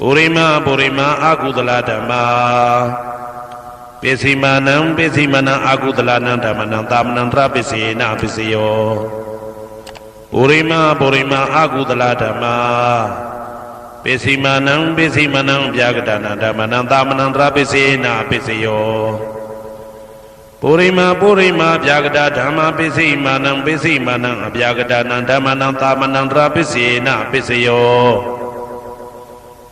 ပုရိမပုရိမအာကုသလဓမ္မာပစ္စည်းမာနံပစ္စည်းမနံအာကုသလနံဓမ္မနံတာမနံတရပစ္စယေနပစ္စယောပုရိမပုရိမအာကုသလဓမ္မာပစ္စည်းမာနံပစ္စည်းမနံဗျာကတနာဓမ္မနံတာမနံတရပစ္စယေနပစ္စယောပုရိမပုရိမဗျာကတဓမ္မပစ္စည်းမာနံပစ္စည်းမာနံအဗျာကတနာဓမ္မနံတာမနံတရပစ္စယေနပစ္စယော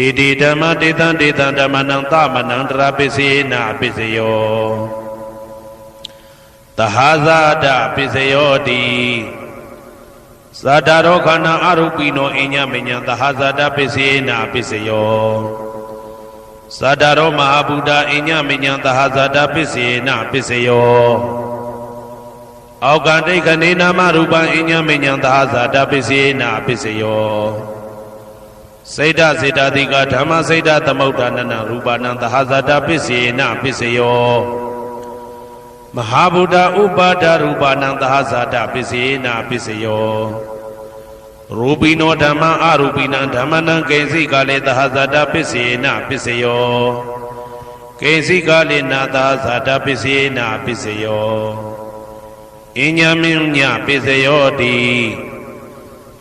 တေတိဓမ္မတေတံတေတံဓမ္မနံသမနံတရာပစ္စေနပစ္စယောတဟာဇာတပစ္စယောတိသတ္တရောခန္ဓာအရုပိနောအညမညံတဟာဇာတပစ္စေနပစ္စယောသတ္တရောမဟာဗုဒ္ဓအညမညံတဟာဇာတပစ္စေနပစ္စယောအောက်ကတိတ်ခနေနာမရူပံအညမညံတဟာဇာတပစ္စေနပစ္စယော စေတစေတတိကဓမ္မစေတသမုဋ္ဌာနနရူပနံသဟဇာတပစ္စေနပစ္စယောမဟာဗုဒ္ဓဥပါဒရူပနံသဟဇာတပစ္စေနပစ္စယောရူပိနောဓမ္မအရူပိနံဓမ္မနံကိဉ္စိကလေသဟဇာတပစ္စေနပစ္စယောကိဉ္စိကာလိနာသာဇာတပစ္စေနာပစ္စယောအညမင်းညပစ္စယောတိ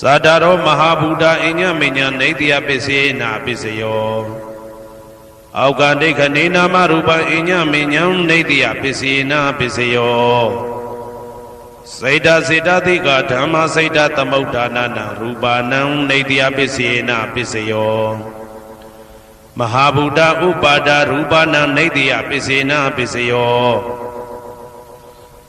သတ္တရောမဟာဗုဒ္ဓအညမင်းညံနေတယပစ္စေနာပစ္စယောအောက်ကဒိဋ္ဌနေနာမရူပံအညမင်းညံနေတယပစ္စေနာပစ္စယောစေတစေတသိကဓမ္မစေတသမုဋ္ဌာနာနာရူပါဏံနေတယပစ္စေနာပစ္စယောမဟာဗုဒ္ဓဥပါဒရူပနာနေတယပစ္စေနာပစ္စယော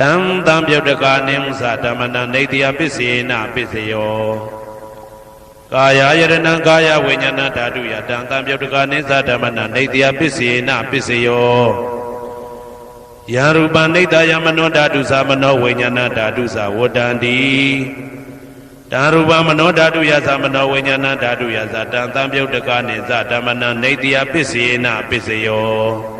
တံတံပြုတ်တကာနိသဓမ္မနနေတယပစ္စေနပစ္စယောကာယယရဏံကာယဝိညာဏဓာတုယတံတံပြုတ်တကာနိသဓမ္မနနေတယပစ္စေနပစ္စယောယံရူပနိတယမနောဓာတုသမနောဝိညာဏဓာတုသဝတ္တန္တိတံရူပမနောဓာတုယသမနောဝိညာဏဓာတုယသတံတံပြုတ်တကာနိသဓမ္မနနေတယပစ္စေနပစ္စယော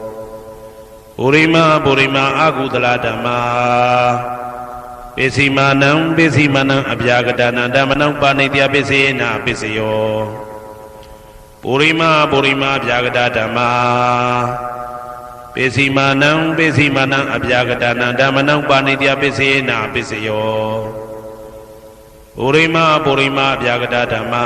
ပုရိမပုရိမအာကုသလဓမ္မာပိစီမာနံပိစီမာနံအပြာကတနာဓမ္မနံပါဏိတယပစ္စေနာပစ္စယောပုရိမပုရိမအပြာကတဓမ္မာပိစီမာနံပိစီမာနံအပြာကတနာဓမ္မနံပါဏိတယပစ္စေနာပစ္စယောပုရိမပုရိမအပြာကတဓမ္မာ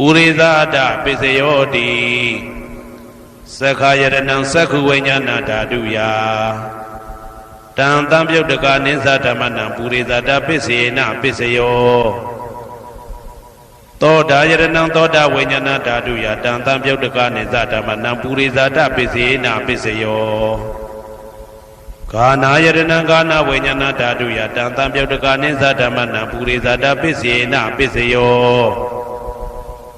ပုရိသအတပစ္စယောတိသက္ခာယရဏံသက္ခုဝိညာဏဓာတုယာတံတံပြုတ်တကနိသဓမ္မနံပုရိသတာပစ္စေနပစ္စယောသောတာယရဏံသောတာဝိညာဏဓာတုယာတံတံပြုတ်တကနိသဓမ္မနံပုရိသတာပစ္စေနပစ္စယောကာနာယရဏံကာနာဝိညာဏဓာတုယာတံတံပြုတ်တကနိသဓမ္မနံပုရိသတာပစ္စေနပစ္စယော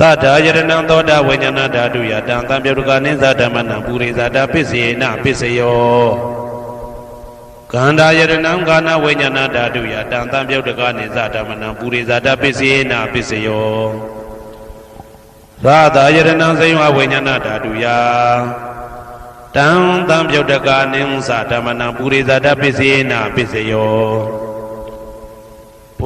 တထာယရဏံသောတာဝိညာဏဓာတုယတံတံပြုတ်ကနိသဓမ္မနံပုရိသတာပစ္စေနပစ္စယောကန္တာယရဏံကာနဝိညာဏဓာတုယတံတံပြုတ်ကနိသဓမ္မနံပုရိသတာပစ္စေနပစ္စယောရာသာယရဏံစိဝဝိညာဏဓာတုယတံတံပြုတ်တကာနိသဓမ္မနံပုရိသတပစ္စေနပစ္စယောဘု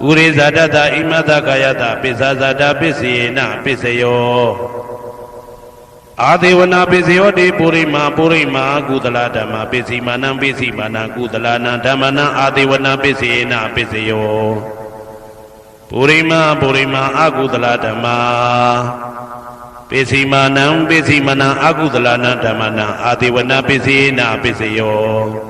ပုရိဇာတတဣမတကာယတပိစ္ဆာဇာတပစ္စေနပစ္စယောအာဒေဝနာပစ္စယောတိပုရိမာပုရိမာကုသလဓမ္မပစ္စည်းမာနံပစ္စည်းမာနံကုသလနာဓမ္မနံအာဒေဝနာပစ္စေနပစ္စယောပုရိမာပုရိမာအကုသလဓမ္မာပိစီမာနံပိစီမနံအကုသလနာဓမ္မနံအာတိဝနာပိစီနာပိစယော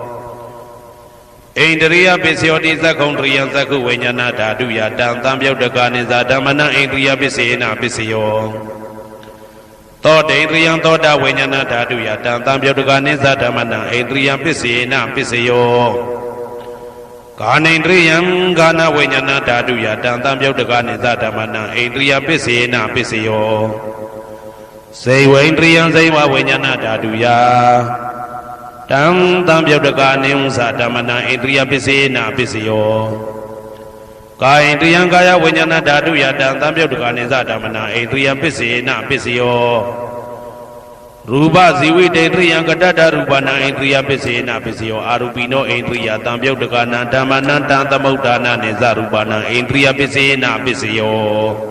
ဣန္ဒရိယပစ္စယောတိသက္ခုံတရိယသက္ခုဝိညာဏဓာတုယတံသံပြုတ်တကနိသဓမ္မနံဣန္ဒရိယပစ္စေနပစ္စယောသောတေန္ဒရိယသောတဝိညာဏဓာတုယတံသံပြုတ်တကနိသဓမ္မနံဣန္ဒရိယပစ္စေနပစ္စယောကာနိန္ဒရိယံကာနဝိညာဏဓာတုယတံတံပြုတ်တကနိသဓမ္မနံဣန္ဒရိယပစ္စေနပစ္စယောစေဝိန္ဒရိယံစေဝဝိညာဏဓာတုယ တံတံပြုတ်တကနိဥ္စာဓမ္မနံဣန္ဒရိယပစ္စေနပစ္စယောကာယိန္ဒရိယံကာယဝိညာဏဓာတုယတံတံပြုတ်တကနိသဓမ္မနံဣန္ဒရိယပစ္စေနပစ္စယောရူပဇီဝိတေတရိယံကတ္တတရူပနာဣန္ဒြိယပစ္စေနပစ္စယောအာရူပိနောဣန္ဒြိယတံပြုတ်တကနာဓမ္မနံတံသမုဋ္ဌာနာနေဇရူပနာဣန္ဒြိယပစ္စေနပစ္စယော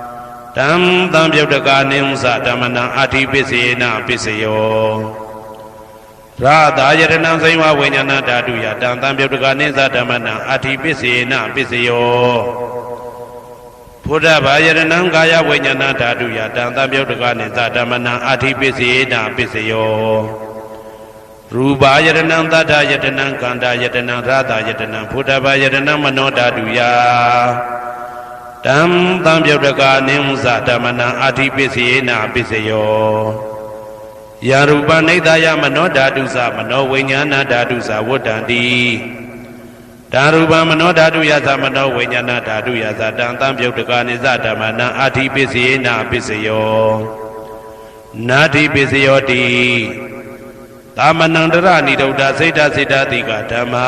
တံတံပြုတ်တကနေသဓမ္မနံအာထိပစ္စေနပစ္စယောရာသာယရဏံဇိဝဝိညာဏဓာတုယာတံတံပြုတ်တကနေသဓမ္မနံအာထိပစ္စေနပစ္စယောဘုဒ္ဓဘာယရဏံကာယဝိညာဏဓာတုယတံတံပြုတ်တကနိသဓမ္မနံအာထိပစ္စေနာပစ္စယောရူပါယရဏံသတ္တယတနံကန္တာယတနံရာသယတနံဘုဒ္ဓဘာယရဏံမနောဓာတုယ တံတံပြုတ်တကနိသဓမ္မနံအာထိပစ္စေနာပစ္စယောယာရူပနိဒာယမနောဓာတုသမနောဝိညာဏဓာတုသဝတ္တံတိဓာရူပမနောဓာတုယသမနောဝိညာဏဓာတုယသတံတံပြုတ်တကနိသဓမ္မနံအာထိပစ္စယေနာပစ္စယောနာတိပစ္စယောတိသာမဏံတရဏိဒုဒ္ဓစိတ်တစိတ်တတိကဓမ္မာ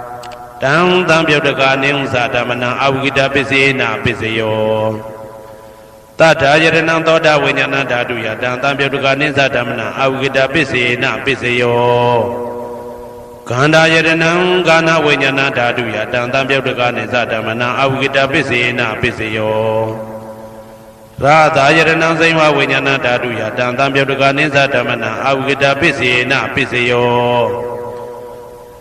တံတံပြုတ်တကနေဥ္စာဓမ္မနံအဝိကတပစ္စေနာပစ္စယောတထာယရဏံသောတာဝိညာဏဓာတုယတံတံပြုတ်တကနေသဓမ္မနံအဝိကတပစ္စေနာပစ္စယောခန္ဓာယရဏံကာနဝိညာဏဓာတုယတံတံပြုတ်တကနေသဓမ္မနံအဝိကတပစ္စေနာပစ္စယောရာသာယရဏံစိမဝိညာဏဓာတုယတံတံပြုတ်တကနေသဓမ္မနံအဝိကတပစ္စေနာပစ္စယော